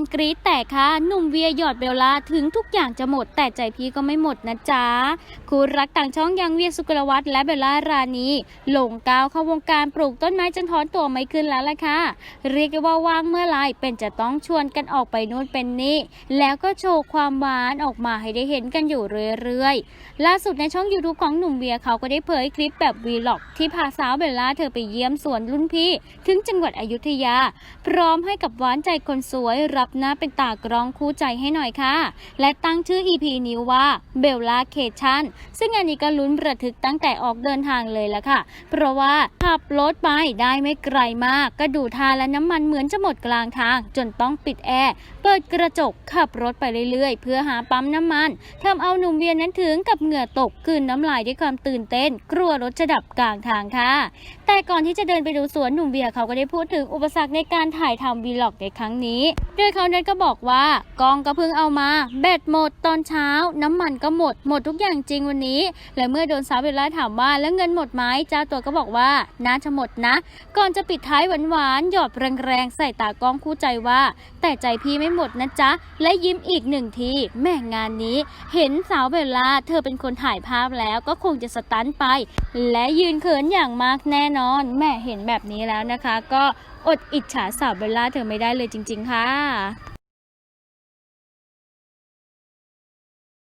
นกรี๊ดแต่ค่ะหนุ่มเวียหยอดเบลล่าถึงทุกอย่างจะหมด แต่ใจพี่ก็ไม่หมดนะจ๊ะคู่รักต่างช่องอยังเวียสุกลวัฒน์และเบลล่ารานีหลงก้าวเข้าวงการปลูกต้นไม้จนถอนตัวไม่ขึ้นแล้วล่ะค่ะ เรียกได้ว่าว่างเมื่อไรเป็นจะต้องชวนกันออกไปนู่นเป็นนี่ แล้วก็โชว์ความหวานออกมาให้ได้เห็นกันอยู่เรื่อยๆ ล่าสุดในช่อง YouTube ของหนุ่มเวียเขาก็ได้เผยคลิปแบบวีล็อก ที่พาสาวเบลล่าเธอไปเยี่ยมสวนรุ่นพี่ ถึงจังหวัดอยุธยา พร้อมให้กับหวานใจคนสวยรบหน้าเป็นตากร้องคู่ใจให้หน่อยค่ะ และตั้งชื่อ EP นี้ว่าเบลล่าเคชันซึ่งอันนี้ก็ลุ้นระทึกตั้งแต่ออกเดินทางเลยละค่ะ เพราะว่าขับรถไปได้ไม่ไกลมาก ก็ดูทานและน้ำมันเหมือนจะหมดกลางทาง จนต้องปิดแอร์ เปิดกระจกขับรถไปเรื่อยๆ เพื่อหาปั๊มน้ำมันทำเอาหนุ่มเวียนนั้นถึงกับเหงื่อตกกืนน้ำลายด้วยความตื่นเต้น กลัวรถจะดับกลางทางค่ะ แต่ก่อนที่จะเดินไปดูสวนหนุ่มเบียร์เขาก็ได้พูดถึงอุปสรรคในการถ่ายทำวีล็อกในครั้งนี้ โดยเขาเนั้นก็บอกว่ากองก็เพิ่งเอามาแบตหมดตอนเช้า น้ำมันก็หมดหมดทุกอย่างจริงวันนี้ และเมื่อโดนสาวเบลล่าถามว่าแล้วเงินหมดไหมเจ้าตัวก็บอกว่าน่าจะหมดนะ ก่อนจะปิดท้ายหวานๆหยอดแรงๆใส่ตากล้องคู่ใจว่า แต่ใจพี่ไม่หมดนะจ๊ะ และยิ้มอีกหนึ่งทีแม่งานนี้ เห็นสาวเบลล่าเธอเป็นคนถ่ายภาพแล้วก็คงจะสตันไป และยืนเขินอย่างมากแน่นอนแม่เห็นแบบนี้แล้วนะคะ ก็ อดอิจฉาสาวเบลล่าเธอไม่ได้เลยจริง ๆ ค่ะ